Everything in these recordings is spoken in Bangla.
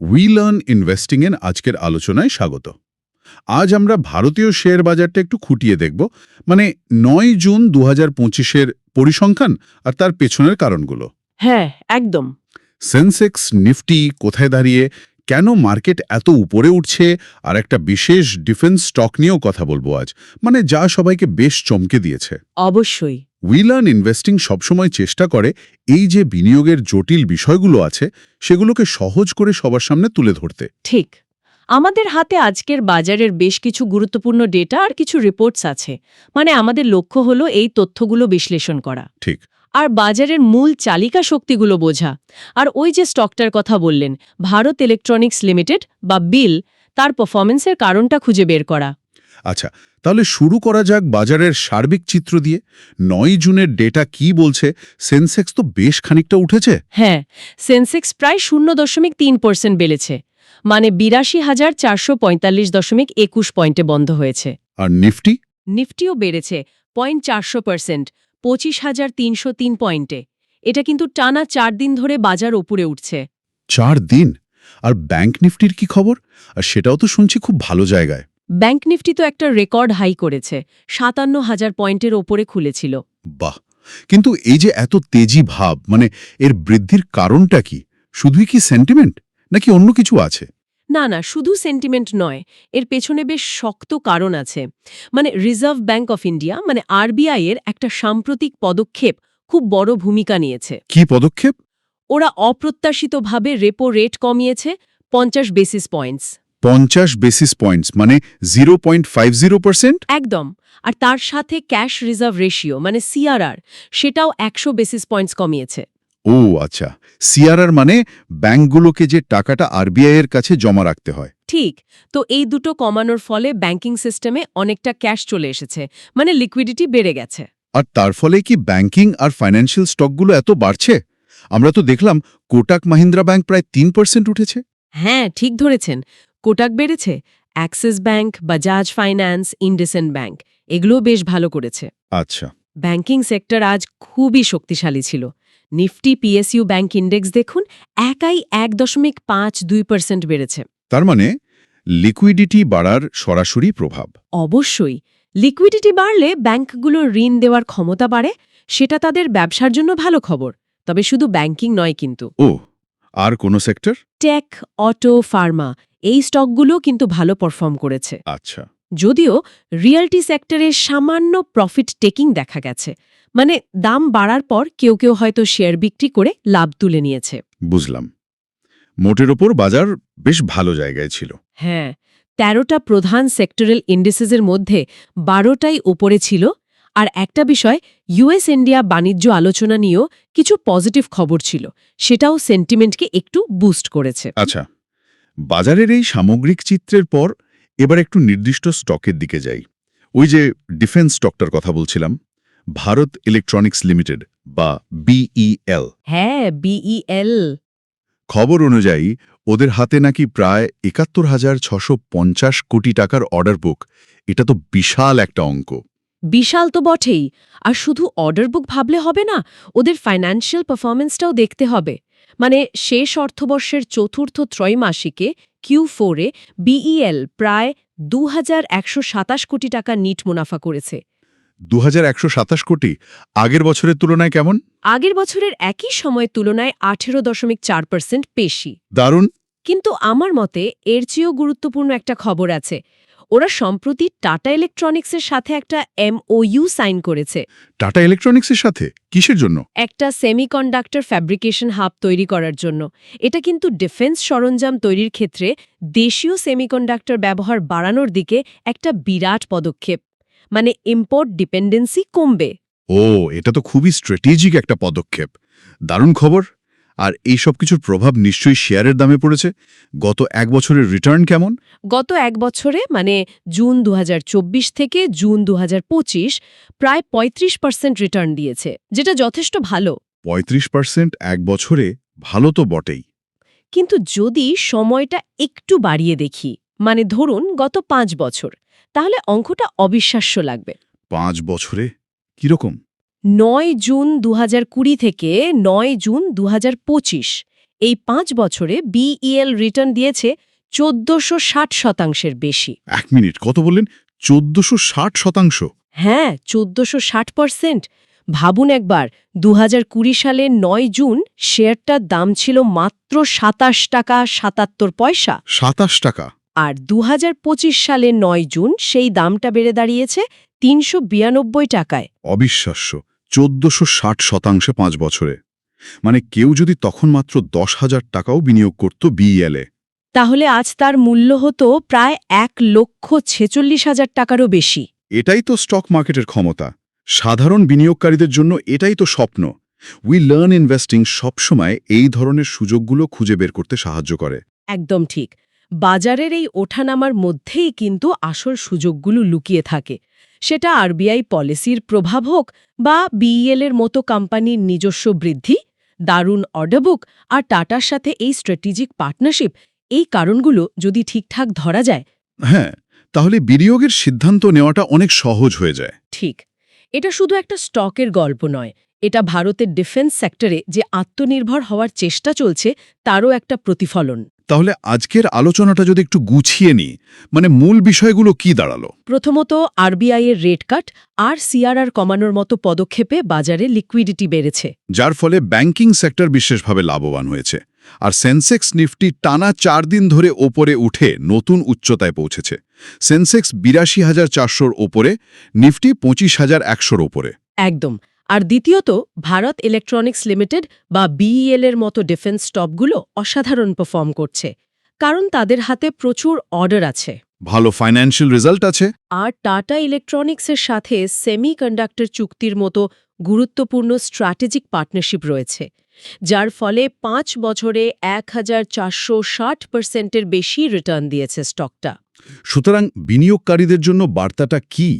উই লার্ন ইনভেস্টিং এর আজকের আলোচনায় স্বাগত। আজ আমরা ভারতীয় শেয়ার বাজারটা একটু খুঁটিয়ে দেখব। মানে নয় জুন দু হাজার পঁচিশের পরিসংখ্যান আর তার পেছনের কারণগুলো। হ্যাঁ একদম। সেন্সেক্স নিফটি কোথায় দাঁড়িয়ে কেন মার্কেট এত উপরে উঠছে আর একটা বিশেষ ডিফেন্স স্টক নিয়েও কথা বলব আজ। মানে যা সবাইকে বেশ চমকে দিয়েছে। অবশ্যই। উইলার্ন ইনভেস্টিং সবসময় চেষ্টা করে এই যে বিনিয়োগের জটিল বিষয়গুলো আছে সেগুলোকে সহজ করে সবার সামনে তুলে ধরতে। ঠিক। আমাদের হাতে আজকের বাজারের বেশ কিছু গুরুত্বপূর্ণ ডেটা আর কিছু রিপোর্টস আছে। মানে আমাদের লক্ষ্য হলো এই তথ্যগুলো বিশ্লেষণ করা। ঠিক। আর বাজারের মূল চালিকা শক্তিগুলো বোঝা। আর ওই যে স্টকটার কথা বললেন ভারত ইলেকট্রনিক্স লিমিটেড বা বিল তার পারফরমেন্সের কারণটা খুঁজে বের করা। আচ্ছা তাহলে শুরু করা যাক বাজারের সার্বিক চিত্র দিয়ে। নয় জুনের ডেটা কি বলছে? সেন্সেক্স তো বেশ খানিকটা উঠেছে। হ্যাঁ সেন্সেক্স প্রায় শূন্য দশমিক তিন পার্সেন্ট বেড়েছে। মানে বিরাশি হাজার চারশো পঁয়তাল্লিশ দশমিক একুশ পয়েন্টে বন্ধ হয়েছে। আর নিফটি? নিফটিও বেড়েছে পয়েন্ট চারশো পার্সেন্ট পঁচিশ হাজার তিনশো তিন পয়েন্টে। এটা কিন্তু টানা চার দিন ধরে বাজার ওপরে উঠছে। চার দিন? আর ব্যাংক নিফটির কি খবর? আর সেটাও তো শুনছি খুব ভালো জায়গায়। ব্যাংক নিফটি তো একটা রেকর্ড হাই করেছে সাতান্ন হাজার পয়েন্টের ওপরে খুলেছিল। বাহ! কিন্তু এই যে এত তেজি ভাব মানে এর বৃদ্ধির কারণটা কি? শুধুই কি সেন্টিমেন্ট নাকি অন্য কিছু আছে? না না শুধু সেন্টিমেন্ট নয় এর পেছনে বেশ শক্ত কারণ আছে। মানে রিজার্ভ ব্যাংক অফ ইন্ডিয়া মানে আরবিআই এর একটা সাম্প্রতিক পদক্ষেপ খুব বড় ভূমিকা নিয়েছে। কি পদক্ষেপ? ওরা অপ্রত্যাশিতভাবে রেপো রেট কমিয়েছে পঞ্চাশ বেসিস পয়েন্টস পঞ্চাশ বেসিস পয়েন্টস মানে zero point five zero percent একদম। আর তার সাথে ক্যাশ রিজার্ভ রেশিও মানে সিআরআর সেটাও একশো বেসিস পয়েন্টস কমিয়েছে। ও আচ্ছা। সিআরআর মানে ব্যাংকগুলোকে যে টাকাটা আরবিআই এর কাছে জমা রাখতে হয়। ঠিক। তো এই দুটো কমানোর ফলে ব্যাংকিং সিস্টেমে অনেকটা ক্যাশ চলে এসেছে মানে লিকুইডিটি বেড়ে গেছে। আর তার ফলে কি ব্যাংকিং আর ফাইন্যান্সিয়াল স্টকগুলো এত বাড়ছে? আমরা তো দেখলাম কোটাক মাহিন্দ্রা ব্যাংক প্রায় তিন পার্সেন্ট উঠেছে। হ্যাঁ ঠিক ধরেছেন। কোটাক বেড়েছে? Axis bank Bajaj finance IndusInd bank এগুলোও বেশ ভালো করেছে। আচ্ছা। ব্যাংকিং সেক্টর আজ খুবই শক্তিশালী ছিল। নিফটি পিএসইউ ব্যাংক ইন্ডেক্স দেখুন একাই এক দশমিক পাঁচ দুই পার্সেন্ট বেড়েছে। তার মানে লিকুইডিটি বাড়ার সরাসরি প্রভাব। অবশ্যই। লিকুইডিটি বাড়লে ব্যাংকগুলোর ঋণ দেওয়ার ক্ষমতা বাড়ে সেটা তাদের ব্যবসার জন্য ভালো খবর তবে শুধু ব্যাংকিং নয় কিন্তু। ও আর কোনো সেক্টর? টেক অটো ফার্মা এই স্টকগুলো কিন্তু ভালো পারফর্ম করেছে। আচ্ছা। যদিও রিয়েলটি সেক্টরে সামান্য প্রফিট টেকিং দেখা গেছে। মানে দাম বাড়ার পর কেউ কেউ হয়তো শেয়ার বিক্রি করে লাভ তুলে নিয়েছে। বুঝলাম। মোটের ওপর বাজার বেশ ভালো জায়গায় ছিল। হ্যাঁ তেরোটা প্রধান সেক্টরাল ইন্ডিসেসের মধ্যে বারোটাই ওপরে ছিল। আর একটা বিষয় ইউএস ইন্ডিয়া বাণিজ্য আলোচনা নিয়েও কিছু পজিটিভ খবর ছিল। সেটাও সেন্টিমেন্টকে একটু বুস্ট করেছে। আচ্ছা। বাজারের এই সামগ্রিক চিত্রের পর এবার একটু নির্দিষ্ট স্টকের দিকে যাই। ওই যে ডিফেন্স স্টকটার কথা বলছিলাম ভারত ইলেকট্রনিক্স লিমিটেড বা বিইএল। হ্যাঁ বিইএল। খবর অনুযায়ী ওদের হাতে নাকি প্রায় একাত্তর হাজার ছশো পঞ্চাশ কোটি টাকার অর্ডার বুক এটা তো বিশাল একটা অঙ্ক। বিশাল তো বটেই। আর শুধু অর্ডার বুক ভাবলে হবে না ওদের ফাইন্যান্সিয়াল পারফরমেন্সটাও দেখতে হবে। মানে শেষ অর্থবর্ষের চতুর্থ ত্রৈমাসিকে কিউ ফোরে বিইএল প্রায় দুহাজার একশ সাতাশ কোটি টাকা নিট মুনাফা করেছে। দু হাজার একশো সাতাশ কোটি আগের বছরের তুলনায় কেমন? আগের বছরের একই সময়ের তুলনায় আঠেরো দশমিক চার পার্সেন্ট বেশি। দারুণ। কিন্তু আমার মতে এর চেয়েও গুরুত্বপূর্ণ একটা খবর আছে। ওরা সম্প্রতি টাটা ইলেকট্রনিক্সের সাথে একটা এমওইউ সাইন করেছে। টাটা ইলেকট্রনিক্সের সাথে? কিসের জন্য? একটা সেমিকন্ডাক্টর ফ্যাব্রিকেশন হাব তৈরি করার জন্য। এটা কিন্তু ডিফেন্স সরঞ্জাম তৈরির ক্ষেত্রে দেশীয় সেমিকন্ডাক্টর ব্যবহার বাড়ানোর দিকে একটা বিরাট পদক্ষেপ। মানে ইম্পোর্ট ডিপেন্ডেন্সি কমবে। ও এটা তো খুবই স্ট্র্যাটেজিক একটা পদক্ষেপ। দারুণ খবর। আর এই সব কিছুর প্রভাব নিশ্চয়ই শেয়ারের দামে পড়েছে। গত এক বছরের রিটার্ন কেমন? গত এক বছরে মানে জুন দুহাজার চব্বিশ থেকে জুন দুহাজার পঁচিশ প্রায় ৩৫ পার্সেন্ট রিটার্ন দিয়েছে যেটা যথেষ্ট ভালো। পঁয়ত্রিশ পার্সেন্ট এক বছরে ভালো তো বটেই। কিন্তু যদি সময়টা একটু বাড়িয়ে দেখি মানে ধরুন গত পাঁচ বছর তাহলে অঙ্কটা অবিশ্বাস্য লাগবে। পাঁচ বছরে? কীরকম? নয় জুন দু হাজার কুড়ি থেকে নয় জুন দু হাজার পঁচিশ। এই পাঁচ বছরে বিইএল রিটার্ন দিয়েছে চোদ্দশো ষাট শতাংশের বেশি। এক মিনিট কত বললেন? চোদ্দশো ষাট শতাংশ? হ্যাঁ চোদ্দশো ষাট পার্সেন্ট। ভাবুন একবার দু সালের নয় জুন শেয়ারটার দাম ছিল মাত্র সাতাশ টাকা সাতাত্তর পয়সা। সাতাশ টাকা? আর দু সালের নয় জুন সেই দামটা বেড়ে দাঁড়িয়েছে তিনশো বিরানব্বই টাকায়। অবিশ্বাস্য চোদ্দশো ষাট শতাংশে পাঁচ বছরে। মানে কেউ যদি তখন মাত্র দশ হাজার টাকাও বিনিয়োগ করত বিইএলে তাহলে আজ তার মূল্য হতো প্রায় এক লক্ষ ছেচল্লিশ হাজার টাকারও বেশি। এটাই তো স্টক মার্কেটের ক্ষমতা। সাধারণ বিনিয়োগকারীদের জন্য এটাই তো স্বপ্ন। উই লার্ন ইনভেস্টিং সবসময় এই ধরনের সুযোগগুলো খুঁজে বের করতে সাহায্য করে। একদম ঠিক। বাজারের এই ওঠানামার মধ্যেই কিন্তু আসল সুযোগগুলো লুকিয়ে থাকে। সেটা আরবিআই পলিসির প্রভাব হোক বা বিইএল এর মতো কোম্পানির নিজস্ব বৃদ্ধি দারুণ অর্ডারবুক আর টাটার সাথে এই স্ট্র্যাটেজিক পার্টনারশিপ এই কারণগুলো যদি ঠিকঠাক ধরা যায়। হ্যাঁ তাহলে বিনিয়োগের সিদ্ধান্ত নেওয়াটা অনেক সহজ হয়ে যায়। ঠিক। এটা শুধু একটা স্টকের গল্প নয় এটা ভারতের ডিফেন্স সেক্টরে যে আত্মনির্ভর হওয়ার চেষ্টা চলছে তারও একটা প্রতিফলন। তাহলে আজকের আলোচনাটা যদি একটু গুছিয়ে নিই মানে মূল বিষয়গুলো কি দাঁড়াল? প্রথমত আরবিআই এর রেট কাট আর সিআরআর কমানোর মতো পদক্ষেপে বাজারে লিকুইডিটি বেড়েছে। যার ফলে ব্যাংকিং সেক্টর বিশেষভাবে লাভবান হয়েছে। আর সেন্সেক্স নিফটি টানা চার দিন ধরে ওপরে উঠে নতুন উচ্চতায় পৌঁছেছে। সেন্সেক্স বিরাশি হাজার চারশোর ওপরে নিফটি পঁচিশ হাজার একশোর ওপরে। একদম। আর দ্বিতীয়ত ভারত ইলেকট্রনিক্স লিমিটেড বা বিইএল এর মতো ডিফেন্স স্টপগুলো অসাধারণ পারফর্ম করছে কারণ তাদের হাতে প্রচুর অর্ডার আছে। ভালো ফাইন্যান্সিয়াল রেজাল্ট আছে। আর টাটা ইলেকট্রনিক্সের সাথে সেমি কন্ডাক্টর চুক্তির মতো গুরুত্বপূর্ণ স্ট্র্যাটেজিক পার্টনারশিপ রয়েছে যার ফলে পাঁচ বছরে এক হাজার চারশো ষাট পার্সেন্টের বেশি রিটার্ন দিয়েছে স্টকটা সুতরাং বিনিয়োগকারীদের জন্য বার্তাটা কি?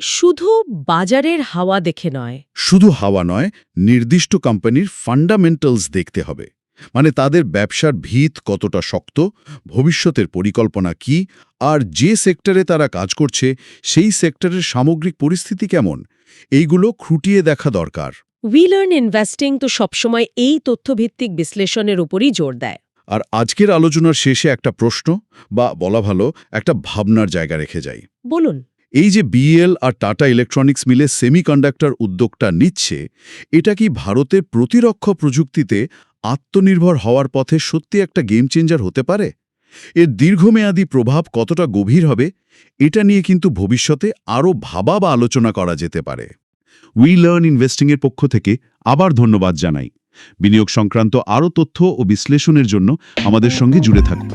শুধু বাজারের হাওয়া দেখে নয়। শুধু হাওয়া নয় নির্দিষ্ট কোম্পানির ফান্ডামেন্টালস দেখতে হবে। মানে তাদের ব্যবসার ভিত কতটা শক্ত ভবিষ্যতের পরিকল্পনা কি আর যে সেক্টরে তারা কাজ করছে সেই সেক্টরের সামগ্রিক পরিস্থিতি কেমন এইগুলো খুঁটিয়ে দেখা দরকার। উইলার্ন ইনভেস্টিং তো সবসময় এই তথ্যভিত্তিক বিশ্লেষণের উপরই জোর দেয়। আর আজকের আলোচনার শেষে একটা প্রশ্ন বা বলা ভালো একটা ভাবনার জায়গা রেখে যাই। বলুন। এই যে বিএল আর টাটা ইলেকট্রনিক্স মিলে সেমিকন্ডাক্টর উদ্যোগটা নিচ্ছে, এটা কি ভারতের প্রতিরক্ষা প্রযুক্তিতে আত্মনির্ভর হওয়ার পথে সত্যি একটা গেম চেঞ্জার হতে পারে? এর দীর্ঘমেয়াদী প্রভাব কতটা গভীর হবে, এটা নিয়ে কিন্তু ভবিষ্যতে আরও ভাবা বা আলোচনা করা যেতে পারে। উই লার্ন ইনভেস্টিংয়ের পক্ষ থেকে আবার ধন্যবাদ জানাই। বিনিয়োগ সংক্রান্ত আরও তথ্য ও বিশ্লেষণের জন্য আমাদের সঙ্গে জুড়ে থাকুন।